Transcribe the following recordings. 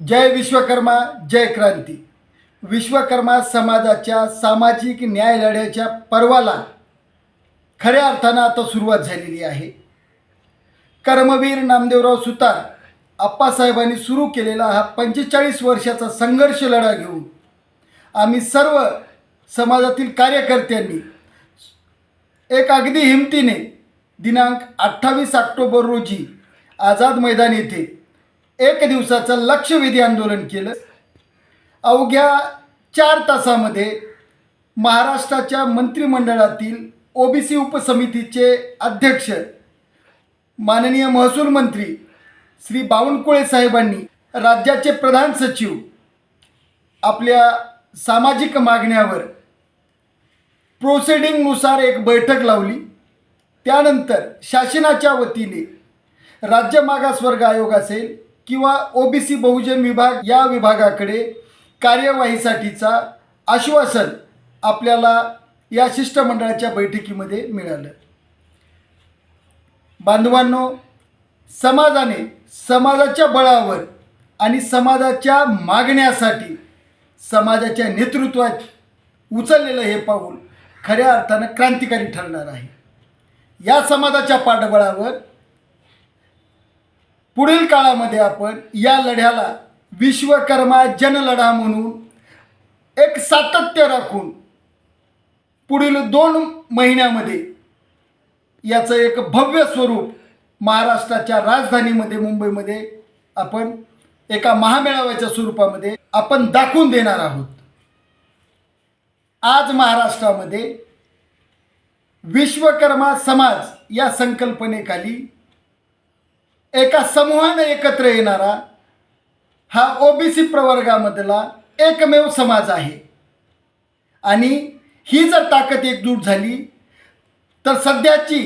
जय विश्वकर्मा जय क्रांती. विश्वकर्मा समाजाच्या सामाजिक न्याय लढ्याच्या पर्वाला खऱ्या अर्थानं आता सुरुवात झालेली आहे. कर्मवीर नामदेवराव सुतार आप्पासाहेबांनी सुरू केलेला हा पंचेचाळीस वर्षाचा संघर्ष लढा घेऊन आम्ही सर्व समाजातील कार्यकर्त्यांनी एक अगदी हिमतीने दिनांक अठ्ठावीस ऑक्टोबर रोजी आझाद मैदान येथे एक दिवसाचं लक्षवेधी आंदोलन केलं. अवघ्या चार तासामध्ये महाराष्ट्राच्या मंत्रिमंडळातील ओबीसी उपसमितीचे अध्यक्ष माननीय महसूल मंत्री श्री बावनकुळे साहेबांनी राज्याचे प्रधान सचिव आपल्या सामाजिक मागण्यावर प्रोसिडिंगनुसार एक बैठक लावली. त्यानंतर शासनाच्या वतीने राज्य मागासवर्ग आयोग असेल किंवा ओबीसी बहुजन विभाग या विभागाकडे कार्यवाहीसाठीचा आश्वासन आपल्याला या शिष्टमंडळाच्या बैठकीमध्ये मिळालं. बांधवांनो समाजाने समाजाच्या बळावर आणि समाजाच्या मागण्यासाठी समाजाच्या नेतृत्वात उचललेलं हे पाऊल खऱ्या अर्थानं क्रांतिकारी ठरणार आहे. या समाजाच्या पाठबळावर पुढील काळामध्ये आपण या लढ्याला विश्वकर्मा जनलढा म्हणून एक सातत्य राखून पुढील दोन महिन्यामध्ये याचं एक भव्य स्वरूप महाराष्ट्राच्या राजधानीमध्ये मुंबईमध्ये आपण एका महामेळाव्याच्या स्वरूपामध्ये आपण दाखवून देणार आहोत. आज महाराष्ट्रामध्ये विश्वकर्मा समाज या संकल्पनेखाली एका समूहानं एकत्र येणारा हा ओबीसी प्रवर्गामधला एकमेव समाज आहे. आणि ही जर ताकद एकजूट झाली तर सध्याची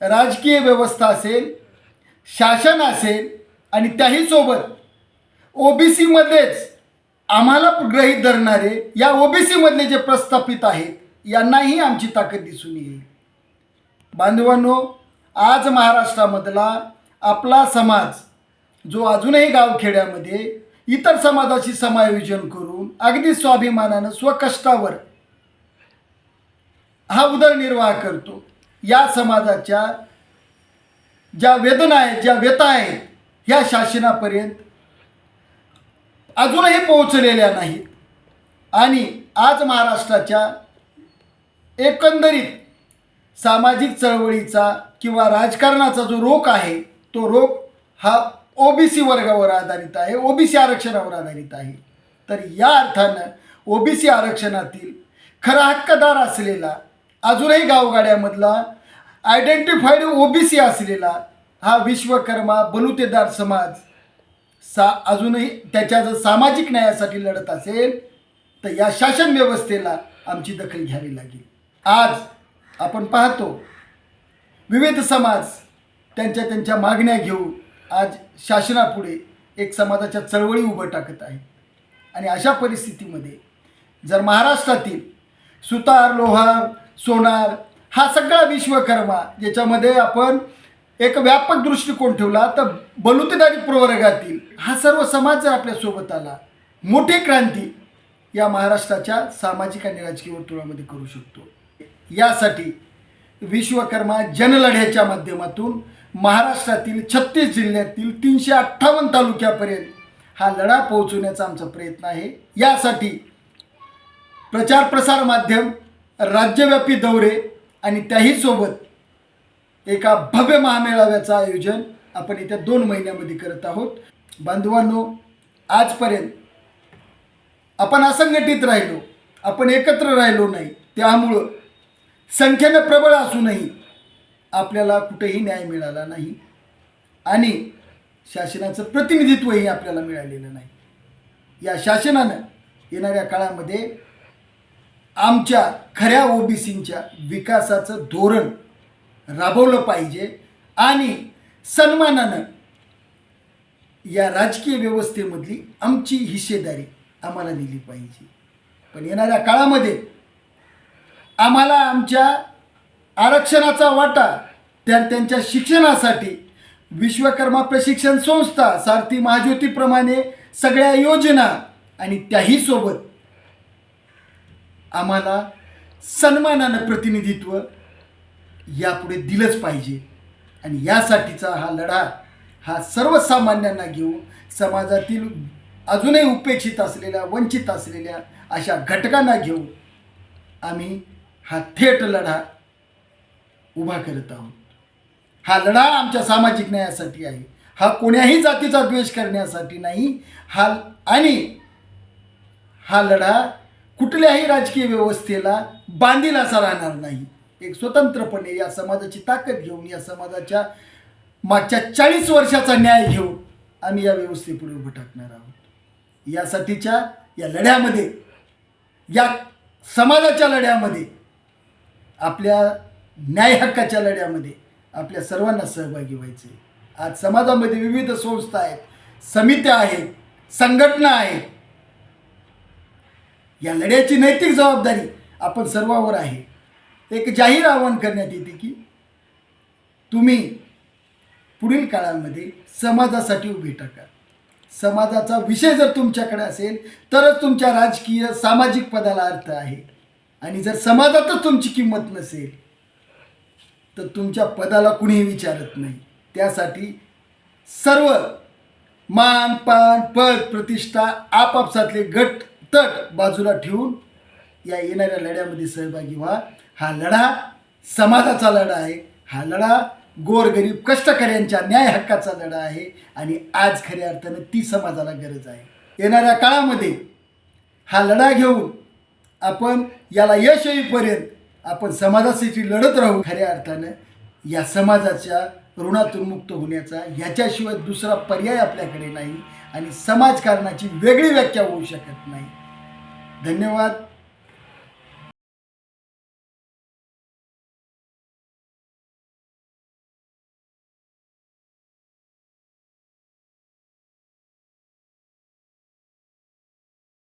राजकीय व्यवस्था असेल शासन असेल आणि त्याही सोबत ओबीसीमध्येच आम्हाला ग्रहीत धरणारे या ओबीसीमधले जे प्रस्थापित आहेत यांनाही आमची ताकद दिसून येईल. बांधवांनो आज महाराष्ट्रामधला आपला समाज जो अजूनही गावखेड्यामध्ये इतर समाजाशी समायोजन करून अगदी स्वाभिमानानं स्वकष्टावर हा उदरनिर्वाह करतो या समाजाच्या ज्या वेदना आहेत ज्या व्यथा आहेत ह्या शासनापर्यंत अजूनही पोहोचलेल्या नाहीत. आणि आज महाराष्ट्राच्या एकंदरीत सामाजिक चळवळीचा किंवा राजकारणाचा जो रोख आहे तो रोख हा ओबीसी वर्गावर आधारित आहे ओबीसी आरक्षणावर आधारित आहे. तर या अर्थानं ओबीसी आरक्षणातील खरा हक्कदार असलेला अजूनही गावगाड्यामधला आयडेंटिफाईड ओबीसी असलेला हा विश्वकर्मा बलुतेदार समाज सा अजूनही त्याच्या जर सामाजिक न्यायासाठी लढत असेल तर या शासन व्यवस्थेला आमची दखल घ्यावी लागेल. आज आपण पाहतो विविध समाज त्यांच्या त्यांच्या मागण्या घेऊन आज शासनापुढे एक समाजाच्या चळवळी उभं टाकत आहे. आणि अशा परिस्थितीमध्ये जर महाराष्ट्रातील सुतार लोहार सोनार हा सगळा विश्वकर्मा ज्याच्यामध्ये आपण एक व्यापक दृष्टिकोन ठेवला तर बलुतेदारी प्रवर्गातील हा सर्व समाज जर आपल्यासोबत आला मोठी क्रांती या महाराष्ट्राच्या सामाजिक आणि राजकीय वर्तुळामध्ये करू शकतो. यासाठी विश्वकर्मा जनलढ्याच्या माध्यमातून महाराष्ट्रातील छत्तीस जिल्ह्यातील तीनशे अठ्ठावन्न तालुक्यापर्यंत हा लढा पोहोचवण्याचा आमचा प्रयत्न आहे. यासाठी प्रचार प्रसार माध्यम राज्यव्यापी दौरे आणि त्याही सोबत एका भव्य महामेळाव्याचं आयोजन आपण येत्या दोन महिन्यामध्ये करत आहोत. बांधवांनो आजपर्यंत आपण असंघटित राहिलो आपण एकत्र राहिलो नाही. त्यामुळं संख्येनं प्रबळ असूनही आपल्याला कुठेही न्याय मिळाला नाही आणि शासनाचं प्रतिनिधित्वही आपल्याला मिळालेलं नाही. या शासनानं येणाऱ्या काळामध्ये आमच्या खऱ्या ओबीसींच्या विकासाचं धोरण राबवलं पाहिजे आणि सन्मानानं या राजकीय व्यवस्थेमधली आमची हिस्सेदारी आम्हाला दिली पाहिजे. पण येणाऱ्या काळामध्ये आम्हाला आमच्या आरक्षणाचा वाटा त्या त्यांच्या शिक्षणासाठी विश्वकर्मा प्रशिक्षण संस्था सारथी महाज्योतीप्रमाणे सगळ्या योजना आणि त्याही सोबत आम्हाला सन्मानानं प्रतिनिधित्व यापुढे दिलंच पाहिजे. आणि यासाठीचा हा लढा हा सर्वसामान्यांना घेऊन समाजातील अजूनही उपेक्षित असलेल्या वंचित असलेल्या अशा घटकांना घेऊन आम्ही हा थेट लढा उभा करत आहोत. हा लढा आमच्या सामाजिक न्यायासाठी आहे. हा कोण्याही जातीचा द्वेष करण्यासाठी नाही. हा आणि हा लढा कुठल्याही राजकीय व्यवस्थेला बांधील असा राहणार नाही. एक स्वतंत्रपणे या समाजाची ताकद घेऊन या समाजाच्या मागच्या चाळीस वर्षाचा न्याय घेऊन आम्ही या व्यवस्थेपुढे उभं टाकणार आहोत. यासाठीच्या या लढ्यामध्ये या समाजाच्या लढ्यामध्ये आपल्या न्याय हक्काच्या लढ्यामध्ये आपल्या सर्वांना सहभागी व्हायचे. आज समाजामध्ये विविध संस्था आहेत समित्या आहेत संघटना आहेत. या लढ्याची नैतिक जबाबदारी आपण सर्वावर आहे. एक जाहीर आवाहन करण्यात येते की तुम्ही पुढील काळामध्ये समाजासाठी उभे टाका. समाजाचा विषय जर तुमच्याकडे असेल तरच तुमच्या राजकीय सामाजिक पदाला अर्थ आहे. आणि जर समाजातच तुमची किंमत नसेल तर तुमच्या पदाला कुणीही विचारत नाही. त्यासाठी सर्व मान पान पद प्रतिष्ठा आपापसातले गट तट बाजूला ठेवून या येणाऱ्या लढ्यामध्ये सहभागी व्हा. हा लढा समाजाचा लढा आहे. हा लढा गोरगरीब कष्टकऱ्यांच्या न्याय हक्काचा लढा आहे आणि आज खऱ्या अर्थानं ती समाजाला गरज आहे. येणाऱ्या काळामध्ये हा लढा घेऊन आपण याला यश येईपर्यंत आपण समाजासाठी लढत राहू. खऱ्या अर्थानं या समाजाच्या ऋणातून मुक्त होण्याचा ह्याच्याशिवाय दुसरा पर्याय आपल्याकडे नाही आणि समाजकारणाची वेगळी व्याख्या होऊ शकत नाही. धन्यवाद.